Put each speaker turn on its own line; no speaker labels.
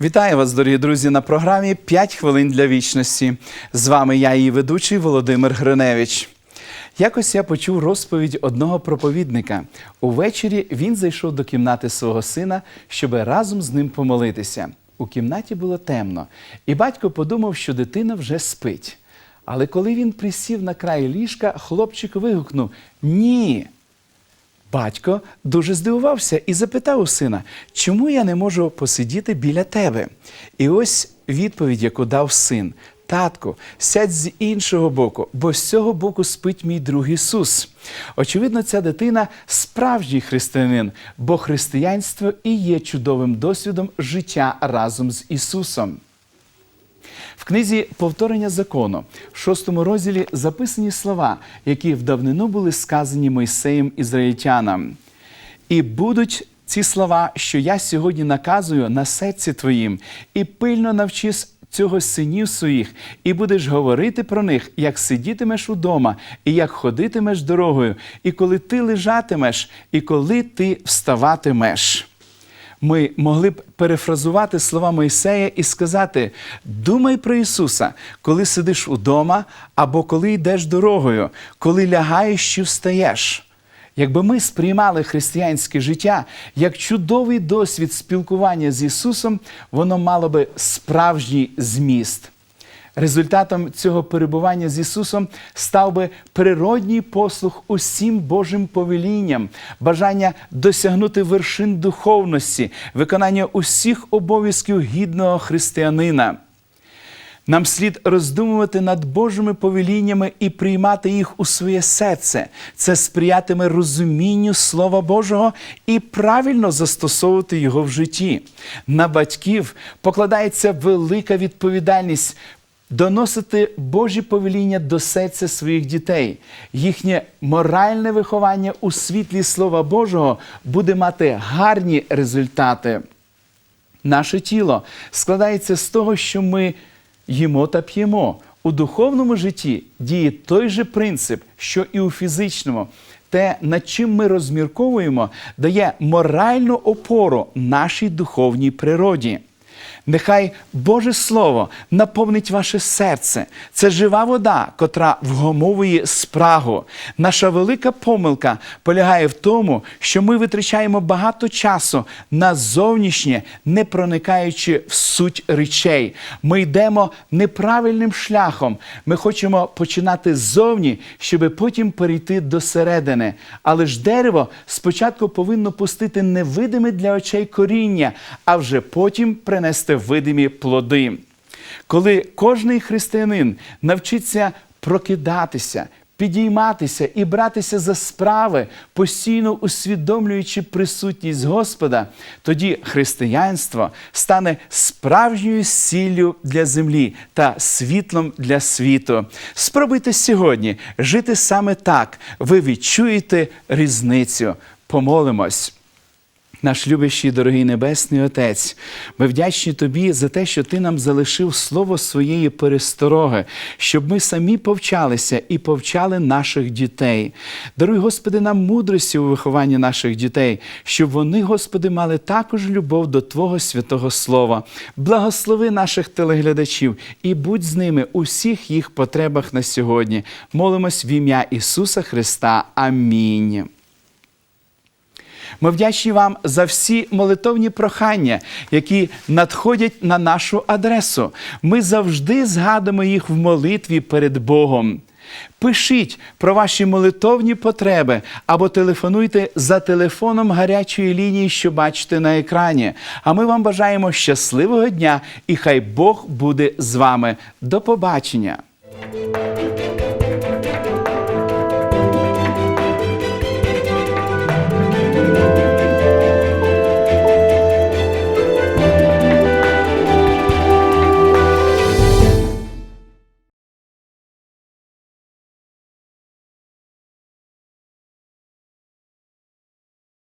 Вітаю вас, дорогі друзі, на програмі «5 хвилин для вічності. З вами я, її ведучий Володимир Гриневич. Якось я почув розповідь одного проповідника. Увечері він зайшов до кімнати свого сина, щоб разом з ним помолитися. У кімнаті було темно, і батько подумав, що дитина вже спить. Але коли він присів на край ліжка, хлопчик вигукнув: Ні. Батько дуже здивувався і запитав у сина, чому я не можу посидіти біля тебе? І ось відповідь, яку дав син. Татку, сядь з іншого боку, бо з цього боку спить мій друг Ісус. Очевидно, ця дитина справжній християнин, бо християнство і є чудовим досвідом життя разом з Ісусом. В книзі Повторення закону в шостому розділі записані слова, які в давнину були сказані Мойсеєм ізраїльтянам. І будуть ці слова, що я сьогодні наказую на серці твоїм, і пильно навчись цього синів своїх, і будеш говорити про них, як сидітимеш удома, і як ходитимеш дорогою, і коли ти лежатимеш, і коли ти вставатимеш ми могли б перефразувати слова Мойсея і сказати: думай про Ісуса, коли сидиш удома або коли йдеш дорогою, коли лягаєш чи встаєш. Якби ми сприймали християнське життя як чудовий досвід спілкування з Ісусом, воно мало би справжній зміст. Результатом цього перебування з Ісусом став би природній послух усім Божим повелінням, бажання досягнути вершин духовності, виконання усіх обов'язків гідного християнина. Нам слід роздумувати над Божими повеліннями і приймати їх у своє серце. Це сприятиме розумінню Слова Божого і правильно застосовувати його в житті. На батьків покладається велика відповідальність доносити Божі повеління до серця своїх дітей. Їхнє моральне виховання у світлі Слова Божого буде мати гарні результати. Наше тіло складається з того, що ми їмо та п'ємо. У духовному житті діє той же принцип, що і у фізичному. Те, над чим ми розмірковуємо, дає моральну опору нашій духовній природі. Нехай Боже Слово наповнить ваше серце. Це жива вода, котра вгомовує спрагу. Наша велика помилка полягає в тому, що ми витрачаємо багато часу на зовнішнє, не проникаючи в суть речей. Ми йдемо неправильним шляхом. Ми хочемо починати ззовні, щоб потім перейти до середини. Але ж дерево спочатку повинно пустити невидиме для очей коріння, а вже потім принести видимі плоди. Коли кожний християнин навчиться прокидатися, підійматися і братися за справи, постійно усвідомлюючи присутність Господа, тоді християнство стане справжньою сіллю для землі та світлом для світу. Спробуйте сьогодні жити саме так. Ви відчуєте різницю. Помолимось. Наш любящий, дорогий Небесний Отець, ми вдячні Тобі за те, що Ти нам залишив слово своєї перестороги, щоб ми самі повчалися і повчали наших дітей. Даруй, Господи, нам мудрості у вихованні наших дітей, щоб вони, Господи, мали також любов до Твого святого Слова. Благослови наших телеглядачів і будь з ними у всіх їх потребах на сьогодні. Молимось в ім'я Ісуса Христа. Амінь. Ми вдячні вам за всі молитовні прохання, які надходять на нашу адресу. Ми завжди згадуємо їх в молитві перед Богом. Пишіть про ваші молитовні потреби або телефонуйте за телефоном гарячої лінії, що бачите на екрані. А ми вам бажаємо щасливого дня і хай Бог буде з вами. До побачення!